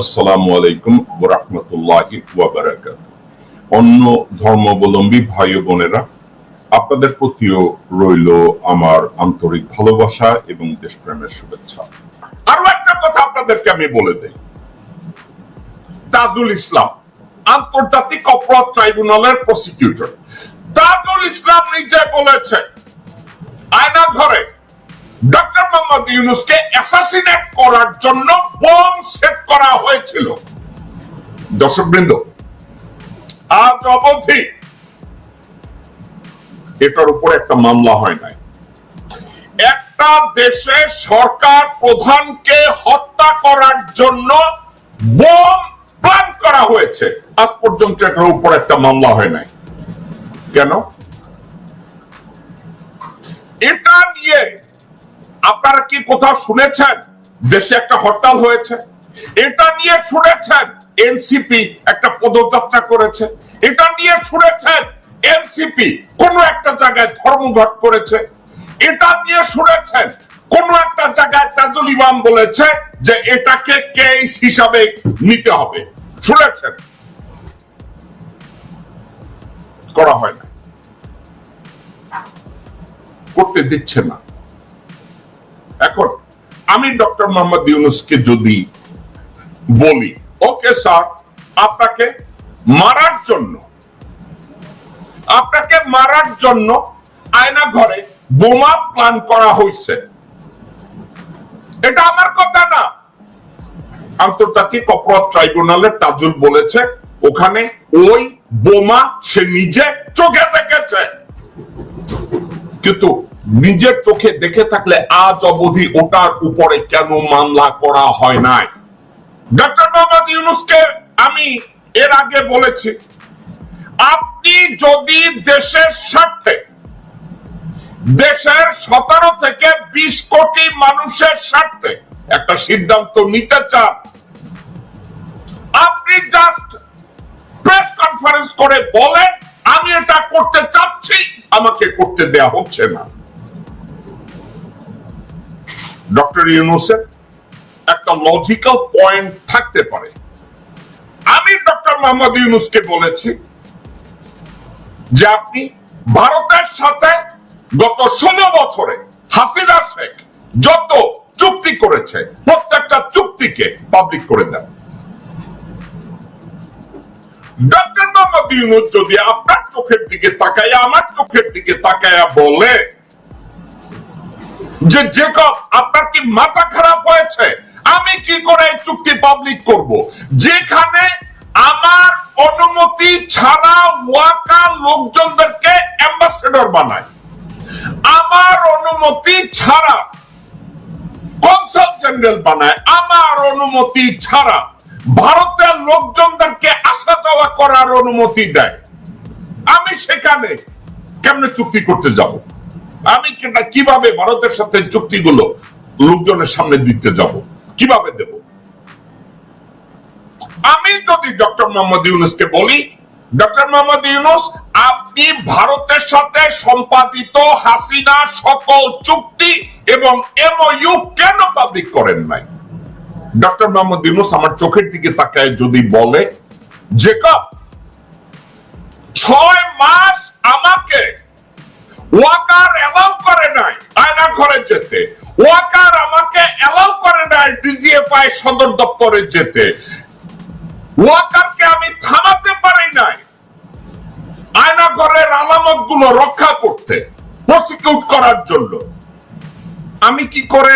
আসসালামু আলাইকুম রহমতুল্লাহি ওয়াবারাকাত। অন্য ধর্মাবলম্বী ভাই বোনেরা, আপনাদের প্রতিও রইল আমার আন্তরিক ভালোবাসা এবং দেশপ্রেমের শুভেচ্ছা। আরও একটা কথা আপনাদেরকে আমি বলে দেই। তাজুল ইসলাম, আন্তর্জাতিক অপরাধ ট্রাইব্যুনালের প্রসিকিউটর তাজুল ইসলাম নিজে বলেছে আয়না ঘরে ডক্টর মোহাম্মদ ইউনুসকে অ্যাসাসিনেট করার জন্য বোম সেট করা হয়েছিল। দর্শকবৃন্দ, আজ অবধি এটার উপর একটা মামলা হয় নাই। একটা দেশে সরকার প্রধানকে হত্যা করার জন্য বোম প্ল্যান করা হয়েছে। আজ পর্যন্ত এটার উপর একটা মামলা হয় নাই। কেন? এটা নিয়ে আপনারা কি কোথাও শুনেছেন দেশে একটা হরতাল হয়েছে? এটা নিয়ে শুনেছেন এনসিপি একটা পদযাত্রা করেছে। এটা নিয়ে শুনেছেন এনসিপি কোন একটা জায়গায় ধর্মঘট করেছে। এটা নিয়ে শুনেছেন কোন একটা জায়গায় তাজুল ইমাম বলেছে যে এটাকে কেস হিসাবে নিতে হবে। শুনেছেন? করা হয় না। করতে দিচ্ছে না। এখন আমি ডক্টর মোহাম্মদ ইউনুসকে যদি বলি, ওকে স্যার, আপনাকে মারার জন্য, আপনাকে মারার জন্য আয়না ঘরে বোমা প্ল্যান করা হয়েছে এটা আমার কথা না। আন্তর্জাতিক অপরাধ ট্রাইব্যুনালের তাজুল বলেছে, ওখানে ওই বোমা সে নিজে চোখে দেখেছে। কিন্তু নিজের চোখে দেখে থাকলে আজ অবধি ওটার উপরে কেন মামলা করা হয় নাই? ডক্টর মোহাম্মদ ইউনুসকে আমি এর আগে বলেছি, আপনি যদি দেশের স্বার্থে, দেশের সতেরো থেকে বিশ কোটি মানুষের স্বার্থে একটা সিদ্ধান্ত নিতে চান, আপনি জাস্ট প্রেস কনফারেন্স করে বলেন, আমি এটা করতে চাচ্ছি, আমাকে করতে দেয়া হচ্ছে না। ডক্টর ইউনুসের একটা লজিক্যাল পয়েন্ট থাকতে পারে। আমি ডক্টর মোহাম্মদ ইউনুসকে বলেছি যে আপনি ভারতের সাথে গত ষোলো বছরে হাসিনা শেখ যত চুক্তি করেছে, প্রত্যেকটা চুক্তিকে পাবলিক করে দেন। ডক্টর মোহাম্মদ ইউনুস যদি আপনার চোখের দিকে তাকায়, আমার চোখের দিকে তাকায়া বলে যে জেকব আপনার কি মাথা খারাপ হয়েছে? আমি কি করে এই চুক্তি পাবলিক করব? যেখানে আমার অনুমতি ছাড়া ওয়াকা লোকজনদেরকে অ্যাম্বাসেডর বানায়। আমার অনুমতি ছাড়া কনসাল জেনারেল বানায়। আমার অনুমতি ছাড়া ভারতের লোকজনদেরকে আসা যাওয়া করার অনুমতি দেয়। আমি সেখানে কেমনে চুক্তি করতে যাব? আমি কেনা কীভাবে ভারতের সাথে চুক্তিগুলো লোকজনের সামনে দিতে যাব? কীভাবে দেব? আমি যদি ডক্টর মোহাম্মদ ইউনুসকে বলি, ডক্টর মোহাম্মদ ইউনুস, আপনি ভারতের সাথে সম্পাদিত হাসিনা সকল চুক্তি এবং এমওইউ কেন পাবলিক করেন নাই? ডক্টর মোহাম্মদ ইউনুস আমার চোখের দিকে তাকায় যদি বলে যে কাপ ছয় মাস আমাকে ওয়াকার অ্যালাউ করে নাই, আয়না ঘরে যেতে। ওয়াকার আমাকে অ্যালাউ করে নাই ডিজিএফআই সদর দপ্তরে যেতে। ওয়াকারকে আমি থামাতে পারি নাই। আয়না ঘরের আলামতগুলো রক্ষা করতে প্রসিকিউট করার জন্য। আমি কি করে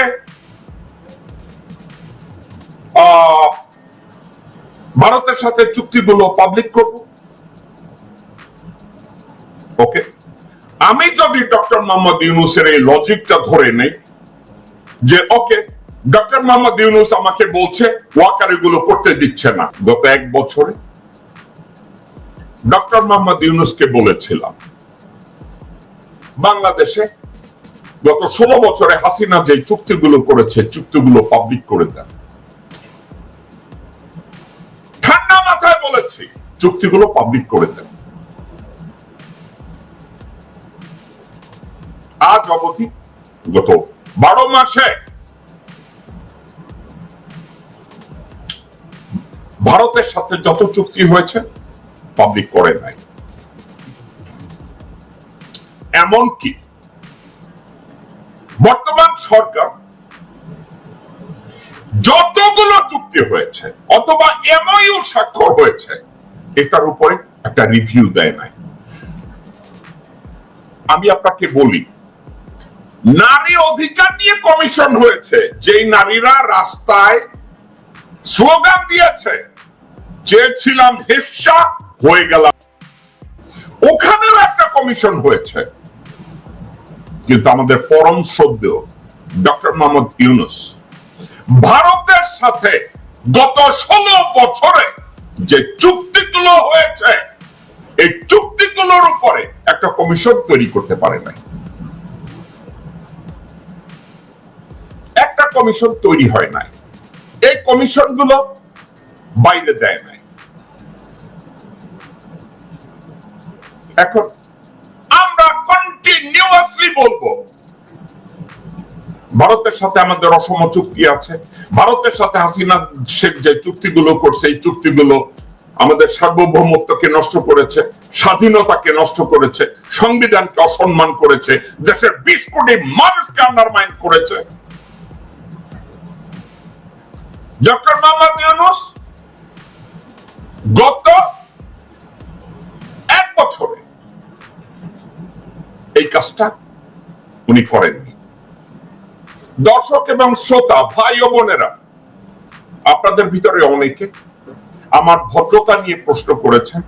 ভারতের সাথে চুক্তিগুলো পাবলিক করব? ওকে আমি যদি ডক্টর মোহাম্মদ ইউনুসের এই লজিকটা ধরে নেই, যে ওকে ডক্টর মোহাম্মদ ইউনুস আমাকে বলছে ওয়াকার এগুলো করতে দিচ্ছে না। গত এক বছরে ডক্টর মোহাম্মদ ইউনুসকে বলেছিলাম, বাংলাদেশে গত ষোলো বছরে হাসিনা যে চুক্তিগুলো করেছে, চুক্তিগুলো পাবলিক করে দেন। ঠান্ডা মাথায় বলেছি, চুক্তিগুলো পাবলিক করে দেন। গত বারো মাসে ভারতের সাথে যত চুক্তি হয়েছে পাবলিক করে নাই। এমনকি বর্তমান সরকার যতগুলো চুক্তি হয়েছে, অথবা এমইউ স্বাক্ষর হয়েছে, এটার উপরে একটা রিভিউ দেয় নাই। আমি আপনাকে বলি নারী অধিকার নিয়ে কমিশন হয়েছে। যেই নারীরা রাস্তায় স্লোগান দিয়েছে চেয়েছিলাম হেসা, হয়ে গেলাম। ওখানেও একটা কমিশন হয়েছে। কিন্তু আমাদের পরম শ্রদ্ধেয় ডক্টর মোহাম্মদ ইউনুস ভারতের সাথে গত ষোলো বছরে যে চুক্তিগুলো হয়েছে, এই চুক্তিগুলোর উপরে একটা কমিশন তৈরি করতে পারে নাই। কমিশন তৈরি হয় নাই। এই কমিশনগুলো বাইরে দেয় নাই। এখন আমরা কন্টিনিউয়াসলি বলব, ভারতের সাথে আমাদের অসম চুক্তি আছে, ভারতের সাথে হাসিনা শেখ যে চুক্তিগুলো করছে, এই চুক্তিগুলো আমাদের সার্বভৌমত্বকে নষ্ট করেছে, স্বাধীনতাকে নষ্ট করেছে, সংবিধানকে অসম্মান করেছে, দেশের বিশ কোটি মানুষকে আন্ডারমাইন করেছে। ডক্টর মোহাম্মদ ইউনুস গত এক বছরে এই কাজটা উনি করেননি। দর্শক এবং শ্রোতা, ভাই ও বোনেরা, আপনাদের ভিতরে অনেকে আমার ভদ্রতা নিয়ে প্রশ্ন করেছেন,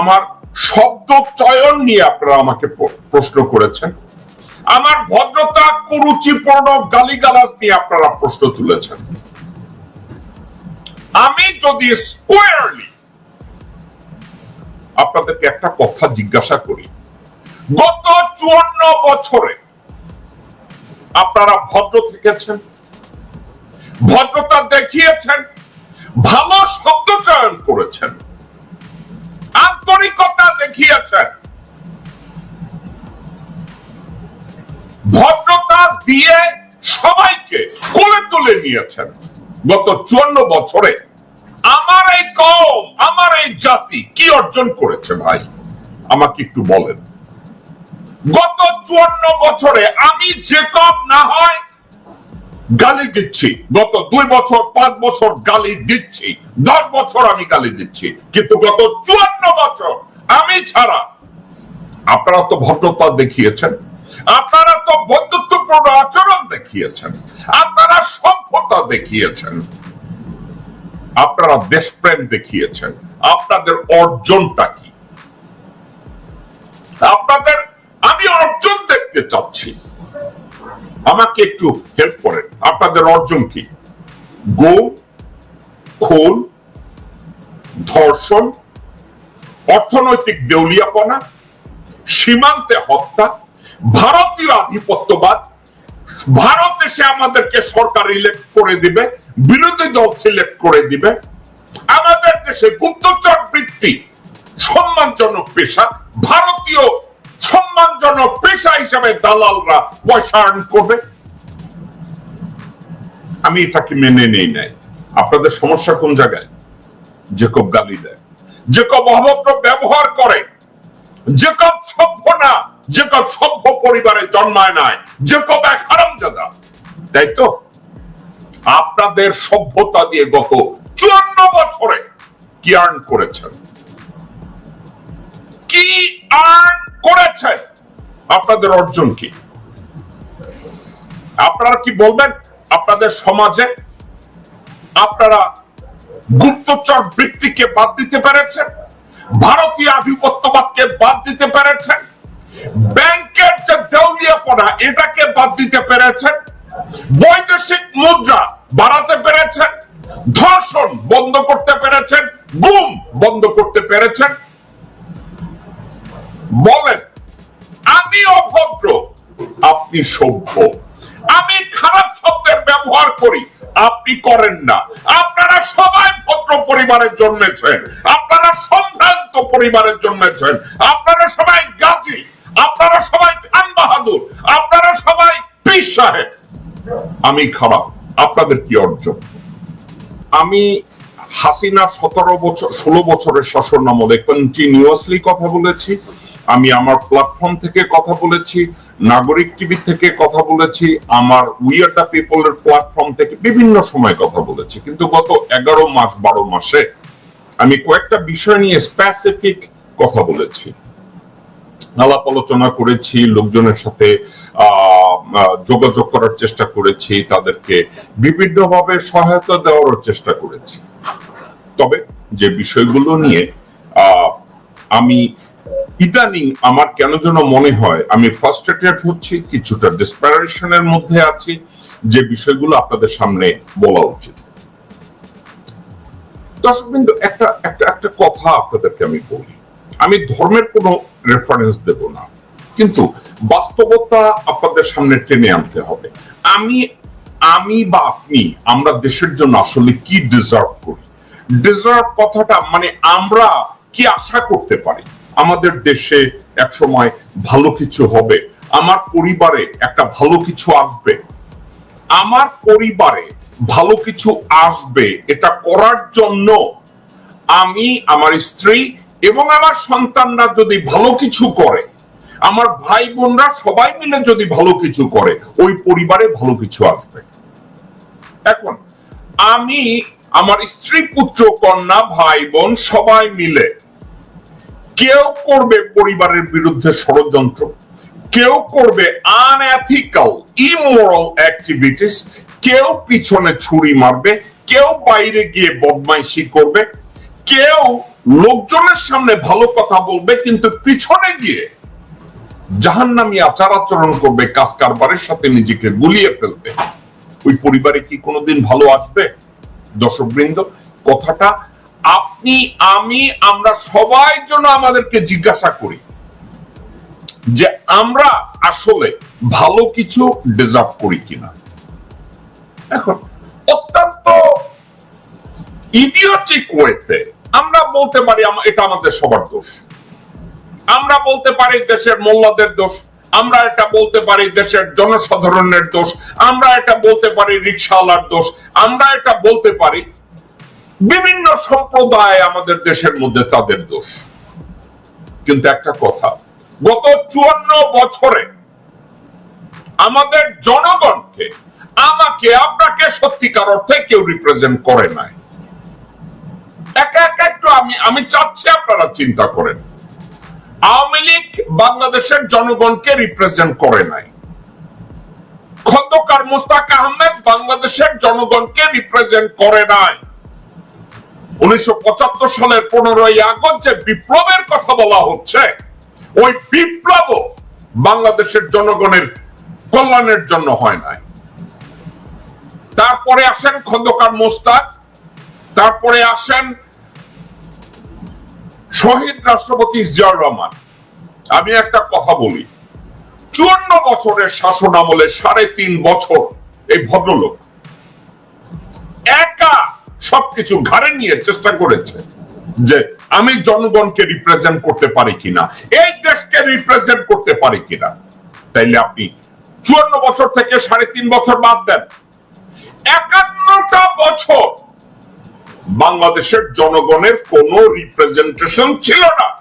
আমার শব্দ চয়ন নিয়ে আপনারা আমাকে প্রশ্ন করেছেন, আমার ভদ্রতা, কুরুচিপূর্ণ গালিগালাজ নিয়ে আপনারা প্রশ্ন তুলেছেন। আমি যদি স্কোয়ারলি আপনাদেরকে একটা কথা জিজ্ঞাসা করি, গত চুয়ান্ন বছরে আপনারা ভদ্র থেকেছেন? ভদ্রতা দেখিয়েছেন? ভালো শব্দ চয়ন করেছেন? আন্তরিকতা দেখিয়েছেন? ভদ্রতা দিয়ে সবাইকে কোলে তুলে নিয়েছেন? গত চুয়ান্ন বছরে আমার এই কম, আমার এই জাতি কি অর্জন করেছে ভাই? আমাকে একটু বলেন। গত চুয়ান্ন বছরে আমি কম না হয় গালি দিচ্ছি। গত দুই বছর, পাঁচ বছর গালি দিচ্ছি। দশ বছর আমি গালি দিচ্ছি। কিন্তু গত চুয়ান্ন বছর আমি ছাড়া, আপনারা তো ভদ্রতা দেখিয়েছেন। আপনারা তো বন্ধুত্বপূর্ণ আচরণ দেখিয়েছেন। আপনারা সভ্যতা দেখিয়েছেন। আপনারা দেশপ্রেম দেখিয়েছেন। আপনাদের অর্জনটা কি? আপনাদের আমি অর্জন দেখতে চাচ্ছি। আমাকে একটু হেল্প করেন। আপনাদের অর্জন কি? গো খুন ধর্ষণ, অর্থনৈতিক দেউলিয়াপনা, সীমান্তে হত্যা ভারতীয় আধিপত্যবাদ, ভারত এসে আমাদেরকে সরকার ইলেক্ট করে দিবে, বিরোধী দল সিলেক্ট করে দিবে। আমাদের দেশে গুপ্তচর বৃত্তি, সম্মানজনক পেশা, ভারতীয় সম্মানজনক পেশা হিসাবে দালালরা পয়সা আর্ন করবে। আমি এটাকে মেনে নেই নাই। আপনাদের সমস্যা কোন জায়গায়? জেকব গালি দেয় জেকব অভদ্র ব্যবহার করে। জেকব সভ্য না। জেকব সভ্য পরিবারে জন্মায় নাই জেকব এক হারামজাদা। তাই তো? আপনাদের সভ্যতা দিয়ে গত চুয়ান্ন বছরে কি আর্ন করেছেন? কি আর্ন করেছেন? আপনাদের অর্জন কি? আপনারা কি বলবেন? আপনাদের সমাজে আপনারা গুপ্তচর বৃত্তিকে বাদ দিতে পেরেছেন? ভারতীয় আধিপত্যবাদকে বাদ দিতে পেরেছেন? ব্যাংকের যে দেউলিয়াপনা, এটাকে বাদ দিতে পেরেছেন। বৈদেশিক মুদ্রা বাড়াতে পেরেছেন। ধর্ষণ বন্ধ করতে পেরেছেন। গুম বন্ধ করতে পেরেছেন। বলেন, আমি অভদ্র, আপনি সভ্য। আমি খারাপ শব্দের ব্যবহার করি, আপনি করেন না। আপনারা সবাই ভদ্র পরিবারে জন্মেছেন। আপনারা সম্ভ্রান্ত পরিবারে জন্মেছেন। আপনারা সবাই গাজী। আপনারা সবাই খান বাহাদুর, আপনারা সবাই পীর সাহেব। আমি খারাপ, আপনাদের কি অর্জন? আমি হাসিনা সতেরো বছর, ষোলো বছরের শাসন আমলে কন্টিনিউয়াসলি কথা বলেছি। আমি আমার প্ল্যাটফর্ম থেকে কথা বলেছি, নাগরিক টিভি থেকে কথা বলেছি, আমার উইয়ার দ্য পিপলের প্ল্যাটফর্ম থেকে বিভিন্ন সময় কথা বলেছি। কিন্তু গত এগারো মাস, বারো মাসে আমি কয়েকটা বিষয় নিয়ে স্পেসিফিক কথা বলেছি। আলাপ আলোচনা করেছি, লোকজনের সাথে যোগাযোগ করার চেষ্টা করেছি, তাদেরকে বিভিন্নভাবে সহায়তা দেওয়ার চেষ্টা করেছি। তবে যে বিষয়গুলো নিয়ে আমি ইদানিং আমার কেন যেন মনে হয়, আমি ফার্স্ট্রেটেড হচ্ছি, কিছুটা ডিসপারেশনের মধ্যে আছি, যে বিষয়গুলো আপনাদের সামনে বলা উচিত। দর্শক বিন্দু একটা একটা একটা কথা আপনাদেরকে আমি বলি। আমি ধর্মের কোনো রেফারেন্স দেব না। কিন্তু বাস্তবতা আপনাদের সামনে টেনে আনতে হবে। আমি আমি বা আপনি, আমরা দেশের জন্য আসলে কি ডিজার্ভ করি? ডিজার্ভ কথাটা মানে আমরা কি আশা করতে পারি? আমাদের দেশে এক সময় ভালো কিছু হবে, আমার পরিবারে একটা ভালো কিছু আসবে। আমার পরিবারে ভালো কিছু আসবে, এটা করার জন্য আমি, আমার স্ত্রী এবং আমার সন্তানরা যদি ভালো কিছু করে, আমার ভাই বোনরা সবাই মিলে যদি ভালো কিছু করে, ওই পরিবারে ভালো কিছু আসবে। এখন, আমি আমার স্ত্রী, পুত্র, কন্যা, ভাই, বোন সবাই মিলে কেউ করবে পরিবারের বিরুদ্ধে ষড়যন্ত্র, কেউ করবে আনএথিক্যাল ইমোরাল অ্যাক্টিভিটিস কেউ পিছনে ছুরি মারবে, কেউ বাইরে গিয়ে বদমাইশি করবে, কেউ লোকজনের সামনে ভালো কথা বলবে, কিন্তু পিছনে গিয়ে জাহান্নামি আচার আচরণ করবে, কাজ কারবারের সাথে নিজেকে গুলিয়ে ফেলবে। ওই পরিবারে কি কোনোদিন ভালো আসবে? দর্শক বৃন্দ কথাটা আপনি, আমি, আমরা সবাই জন্য আমাদেরকে জিজ্ঞাসা করি যে আমরা আসলে ভালো কিছু ডিজার্ভ করি কিনা। এখন, অত্যন্ত ইডিওটিক ওয়েতে আমরা বলতে পারি এটা আমাদের সবার দোষ। আমরা বলতে পারি দেশের মোল্লাদের দোষ। আমরা এটা বলতে পারি দেশের জনসাধারণের দোষ। আমরা এটা বলতে পারি রিক্সাওয়ালার দোষ। আমরা এটা বলতে পারি বিভিন্ন সম্প্রদায় আমাদের দেশের মধ্যে তাদের দোষ। কিন্তু একটা কথা, গত চুয়ান্ন বছরে আমাদের জনগণকে, আমাকে, আপনাকে সত্যিকার অর্থে কেউ রিপ্রেজেন্ট করে নাই। একা একা একটু আমি আমি চাচ্ছি আপনারা চিন্তা করেন। আওয়ামী লীগ বাংলাদেশের জনগণকে রিপ্রেজেন্ট করে নাই। খন্দকার মুস্তাক আহমেদ বাংলাদেশের জনগণকে রিপ্রেজেন্ট করে নাই। উনিশশো সালের পনেরোই আগস্ট যে বিপ্লবের কথা বলা হচ্ছে, ওই বিপ্লব বাংলাদেশের জনগণের কল্যাণের জন্য হয় নাই। তারপরে আসেন খন্দকার মোস্তাক তারপরে আসেন শহীদ রাষ্ট্রপতি জিয়াউর রহমান। আমি একটা কথা বলি, চুয়ান্ন বছরের শাসন আমলে সাড়ে তিন বছর এই ভদ্রলোক একা সবকিছু ঘাড়ে নিয়ে চেষ্টা করেছে যে আমি জনগণকে রিপ্রেজেন্ট করতে পারি কিনা, এই দেশকে রিপ্রেজেন্ট করতে পারি কিনা। তাইলে আপনি চুয়ান্ন বছর থেকে সাড়ে তিন বছর বাদ দেন। একান্নটা বছর বাংলাদেশের জনগণের কোন রিপ্রেজেন্টেশন ছিল না।